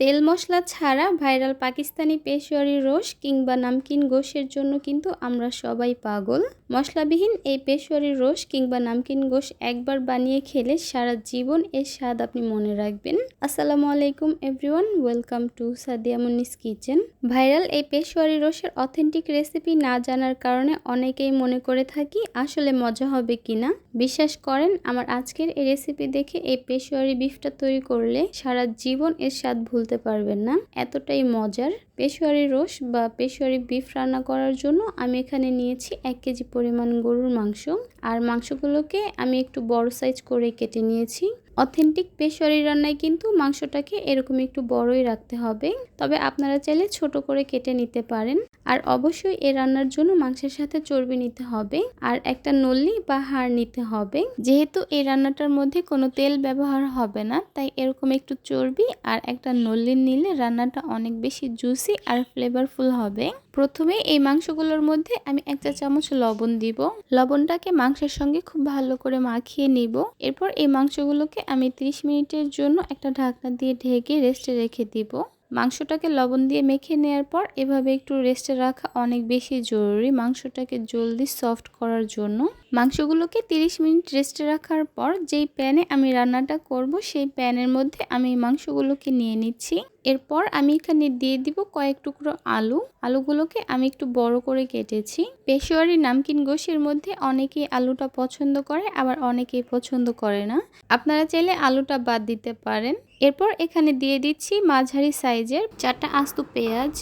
তেল মশলা ছাড়া viral Pakistani Peshawari rose কিংবা নামকিন গোশের জন্য কিন্তু আমরা সবাই পাগল। মশলাবিহীন এই পেশোয়ারি রোস কিংবা নামকিন গোশ একবার বানিয়ে খেলে সারা জীবন এর স্বাদ আপনি মনে রাখবেন। আসসালামু আলাইকুম everyone, welcome to Sadia Munis kitchen. Viral এই পেশোয়ারি রোসের অথেন্টিক রেসিপি না জানার কারণে অনেকেই মনে করে থাকি আসলে মজা হবে কিনা। বিশ্বাস করেন, আমার আজকের এই রেসিপি দেখে এই পেশোয়ারি বিফটা তৈরি করলে সারা জীবন এর স্বাদ ভুলতে পারবেন না। এতটাই মজার। পেশোয়ারি রোস বা পেশোয়ারি বিফ রান্না করার জন্য আমি এখানে নিয়েছি এক কেজি পরিমাণ গরুর মাংস। আর মাংসগুলোকে আমি একটু বড় সাইজ করে কেটে নিয়েছি। অথেন্টিক পেশোয়ারি রান্নায় কিন্তু মাংসটাকে এরকম একটু বড়ই রাখতে হবে। তবে আপনারা চাইলে ছোট করে কেটে নিতে পারেন। আর অবশ্যই এ রান্নার জন্য মাংসের সাথে চর্বি নিতে হবে। আর একটা নল্লি বা হাড় নিতে হবে। যেহেতু এই রান্নাটার মধ্যে কোনো তেল ব্যবহার হবে না, তাই এরকম একটু চর্বি আর একটা নল্লি নিলে রান্নাটা অনেক বেশি জুসি আর ফ্লেভারফুল হবে। প্রথমে এই মাংসগুলোর মধ্যে আমি এক চা চামচ লবণ দিব। লবণটাকে মাংসের সঙ্গে খুব ভালো করে মাখিয়ে নিব। এরপর এই মাংসগুলোকে আমি 30 মিনিটের জন্য একটা ঢাকনা দিয়ে ঢেকে রেস্টে রেখে দিব। মাংসটাকে লবণ দিয়ে মেখে নেওয়ার পর এভাবে একটু রেস্টে রাখা অনেক বেশি জরুরি মাংসটাকে জলদি সফট করার জন্য। মাংসগুলোকে 30 মিনিট রেস্টে রাখার পর যেই প্যানে আমি রান্নাটা করব, সেই প্যানের মধ্যে আমি মাংসগুলোকে নিয়ে নিচ্ছি। এরপর আমি এখানে দিয়ে দিব কয়েক টুকরো আলু। আলুগুলোকে আমি একটু বড় করে কেটেছি। পেশোয়ারি নামকিন গোশের মধ্যে অনেকেই আলুটা পছন্দ করে, আবার অনেকেই পছন্দ করে না। আপনারা চাইলে আলুটা বাদ দিতে পারেন। এরপর এখানে দিয়ে দিচ্ছি মাঝারি সাইজের চারটা আস্ত পেঁয়াজ।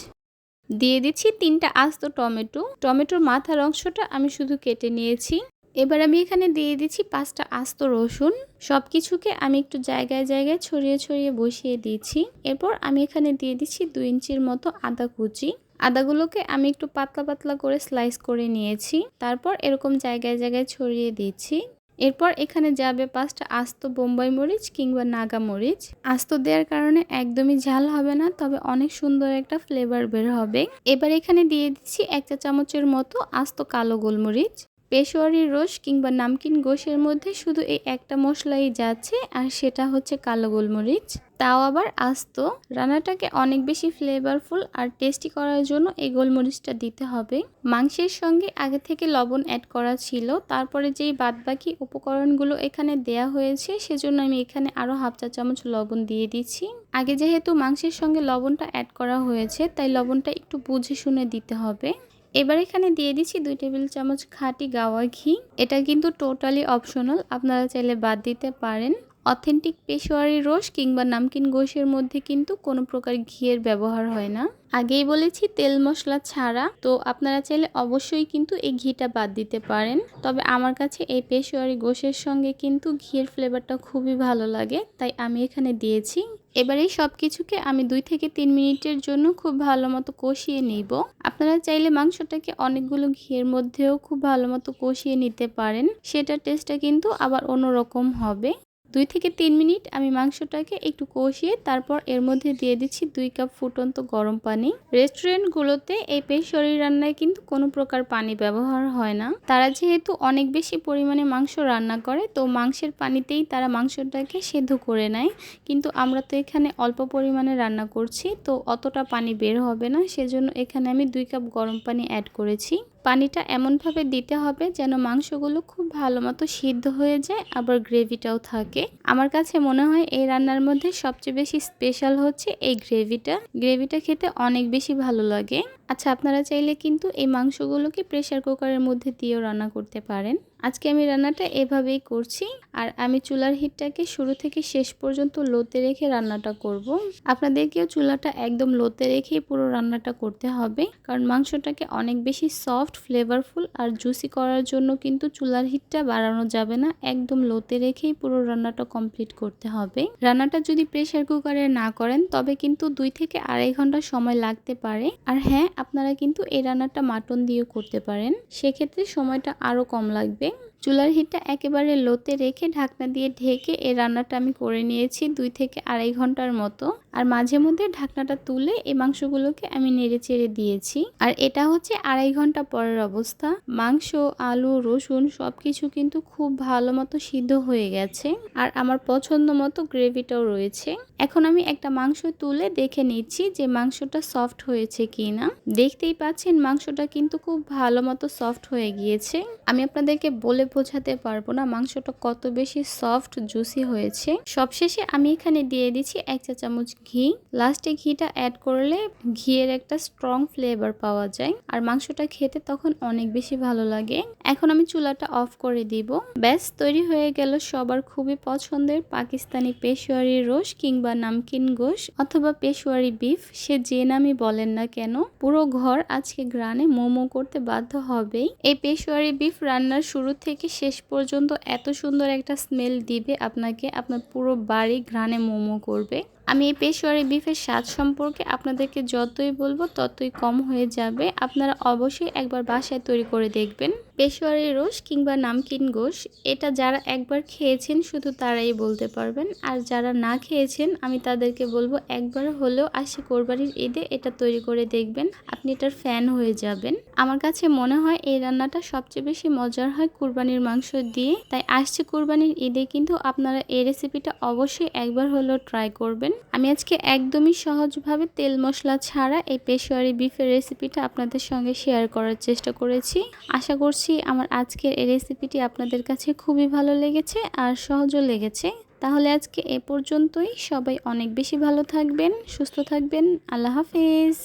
দিয়ে দিচ্ছি তিনটা আস্ত টমেটো। টমেটোর মাথার অংশটা আমি শুধু কেটে নিয়েছি। এবার আমি এখানে দিয়ে দিচ্ছি পাঁচটা আস্ত রসুন। সব কিছুকে আমি একটু জায়গায় জায়গায় ছড়িয়ে ছড়িয়ে বসিয়ে দিয়েছি এরপর আমি এখানে দিয়ে দিচ্ছি দুই ইঞ্চির মতো আদা কুচি। আদাগুলোকে আমি একটু পাতলা পাতলা করে স্লাইস করে নিয়েছি। তারপর এরকম জায়গায় জায়গায় ছড়িয়ে দিচ্ছি। এরপর এখানে যাবে পাঁচটা আস্ত বোম্বাই মরিচ কিংবা নাগা মরিচ। আস্ত দেওয়ার কারণে একদমই ঝাল হবে না, তবে অনেক সুন্দর একটা ফ্লেভার বের হবে। এবার এখানে দিয়ে দিচ্ছি এক চা চামচের মতো আস্ত কালো গোলমরিচ। পেশোয়ারি রোস কিংবা নামকিন গোশের মধ্যে শুধু এই একটা মশলাই যাচ্ছে, আর সেটা হচ্ছে কালো গোলমরিচ। তাও আবার আস্ত। রান্নাটাকে অনেক বেশি ফ্লেভারফুল আর টেস্টি করার জন্য এই গোলমরিচটা দিতে হবে। মাংসের সঙ্গে আগে থেকে লবণ অ্যাড করা ছিল। তারপরে যেই বাদবাকি উপকরণগুলো এখানে দেয়া হয়েছে, সেজন্য আমি এখানে আরও হাফ চা চামচ লবণ দিয়ে দিচ্ছি। আগে যেহেতু মাংসের সঙ্গে লবণটা অ্যাড করা হয়েছে, তাই লবণটা একটু বুঝে শুনে দিতে হবে। এবার এখানে দিয়ে দিচ্ছি দুই টেবিল চামচ খাঁটি গাওয়া ঘি। এটা কিন্তু টোটালি অপশনাল আপনারা চাইলে বাদ দিতে পারেন। অথেন্টিক পেশোয়ারি রোস কিংবা নামকিন গোশের মধ্যে কিন্তু কোনো প্রকার ঘিয়ের ব্যবহার হয় না। আগেই বলেছি, তেল মশলা ছাড়া, তো আপনারা চাইলে অবশ্যই কিন্তু এই ঘিটা বাদ দিতে পারেন। তবে আমার কাছে এই পেশোয়ারি গোশের সঙ্গে কিন্তু ঘিয়ের ফ্লেভারটা খুবই ভালো লাগে, তাই আমি এখানে দিয়েছি। এবার সব কিছুকে আমি দুই থেকে তিন মিনিটের জন্য খুব ভালো মতো কষিয়ে নিব। আপনারা চাইলে মাংসটাকে অনেকগুলো ঘিয়ের মধ্যেও খুব ভালো মতো কষিয়ে নিতে পারেন। সেটার টেস্টটা কিন্তু আবার অন্যরকম হবে। দুই থেকে তিন মিনিট আমি মাংসটাকে একটু কষিয়ে তারপর এর মধ্যে দিয়ে দিচ্ছি দুই কাপ ফুটন্ত গরম পানি। রেস্টুরেন্টগুলোতে এই পেশরি রান্নায় কিন্তু কোনো প্রকার পানি ব্যবহার হয় না। তারা যেহেতু অনেক বেশি পরিমাণে মাংস রান্না করে, তো মাংসের পানিতেই তারা মাংসটাকে সেদ্ধ করে নেয়। কিন্তু আমরা তো এখানে অল্প পরিমাণে রান্না করছি, তো অতটা পানি বের হবে না। সেজন্য এখানে আমি দুই কাপ গরম পানি অ্যাড করেছি। পানিটা এমনভাবে দিতে হবে যেন মাংসগুলো খুব ভালো মতো সিদ্ধ হয়ে যায়, আবার গ্রেভিটাও থাকে। আমার কাছে মনে হয় এই রান্নার মধ্যে সবচেয়ে বেশি স্পেশাল হচ্ছে এই গ্রেভিটা। গ্রেভিটা খেতে অনেক বেশি ভালো লাগে। আচ্ছা আপনারা চাইলে কিন্তু এই মাংসগুলোকে প্রেশার কুকারের মধ্যে দিয়েও রান্না করতে পারেন। আজকে আমি রান্নাটা এভাবেই করছি আর আমি চুলার হিটটাকে শুরু থেকে শেষ পর্যন্ত লোতে রেখে রান্নাটা করব। আপনাদেরকেও চুলাটা একদম লোতে রেখেই পুরো রান্নাটা করতে হবে, কারণ মাংসটাকে অনেক বেশি সফট ফ্লেভারফুল আর জুসি করার জন্য কিন্তু চুলার হিটটা বাড়ানো যাবে না, একদম লোতে রেখেই পুরো রান্নাটা কমপ্লিট করতে হবে। রান্নাটা যদি প্রেশার কুকারে না করেন, তবে কিন্তু দুই থেকে আড়াই ঘণ্টা সময় লাগতে পারে। আর হ্যাঁ আপনারা কিন্তু এই রান্নাটা মাটন দিয়েও করতে পারেন। সেক্ষেত্রে সময়টা আরও কম লাগবে। চুলার হিটটা একেবারে লোতে রেখে ঢাকনা দিয়ে ঢেকে এই রান্নাটা আমি করে নিয়েছি দুই থেকে আড়াই ঘণ্টার মতো। আর মাঝে মধ্যে ঢাকনাটা তুলে এই মাংসগুলোকে আমি নেড়ে চেড়ে দিয়েছি। আর এটা হচ্ছে আড়াই ঘণ্টা পরের অবস্থা। মাংস, আলু, রসুন সবকিছু কিন্তু খুব ভালো মতো সিদ্ধ হয়ে গেছে। আর আমার পছন্দ মতো গ্রেভিটাও রয়েছে। এখন আমি একটা মাংস তুলে দেখে নিচ্ছি যে মাংসটা সফট হয়েছে কি না দেখতেই পাচ্ছেন মাংসটা কিন্তু খুব ভালো মতো সফট হয়ে গিয়েছে। আমি আপনাদেরকে বলে বোঝাতে পারব না। মাংসটা কত বেশি সফট জুসি হয়েছে। সবশেষে আমি এখানে দিয়ে দিচ্ছি এক চা চামচ ঘি। লাস্টে ঘিটা অ্যাড করলে ঘিয়ের একটা স্ট্রং ফ্লেভার পাওয়া যায়। আর মাংসটা খেতে তখন অনেক বেশি ভালো লাগে। এখন আমি চুলাটা অফ করে দিব। ব্যাস, তৈরি হয়ে গেল সবার খুবই পছন্দের পাকিস্তানি পেশোয়ারি রোস কিংবা নামকিন গোশ অথবা পেশোয়ারি বিফ। সে যে নামই বলেন না কেন, পুরো ঘর আজকে গ্রানে মোমো করতে বাধ্য হবেই। এই পেশোয়ারি বিফ রান্নার শুরু থেকে শেষ পর্যন্ত এত সুন্দর একটা স্মেল দিবে আপনাকে, আপনার পুরো বাড়ি ঘ্রাণে মোমো করবে। আমি এই পেশোয়ারি বিফের স্বাদ সম্পর্কে আপনাদেরকে যতই বলব ততই কম হয়ে যাবে। আপনারা অবশ্যই একবার বাসায় তৈরি করে দেখবেন। পেশোয়ারি রোস কিংবা নামকিন গোশ, এটা যারা একবার খেয়েছেন শুধু তারাই বলতে পারবেন। আর যারা না খেয়েছেন, আমি তাদেরকে বলব একবার হলেও আসি কোরবানির ঈদে এটা তৈরি করে দেখবেন। আপনি এটার ফ্যান হয়ে যাবেন। আমার কাছে মনে হয় এই রান্নাটা সবচেয়ে বেশি মজার হয় কুরবানির মাংস দিয়ে। তাই আসছে কুরবানির ঈদে কিন্তু আপনারা এই রেসিপিটা অবশ্যই একবার হলেও ট্রাই করবেন। আমি আজকে একদমই সহজভাবে তেল মশলা ছাড়া এই পেশোয়ারি বিফের রেসিপিটা আপনাদের সঙ্গে শেয়ার করার চেষ্টা করেছি। আশা করছি। আমার আজকের এই রেসিপিটি আপনাদের কাছে খুবই ভালো লেগেছে আর সহজও লেগেছে। তাহলে আজকে এ পর্যন্তই। সবাই অনেক বেশি ভালো থাকবেন, সুস্থ থাকবেন। আল্লাহ হাফিজ।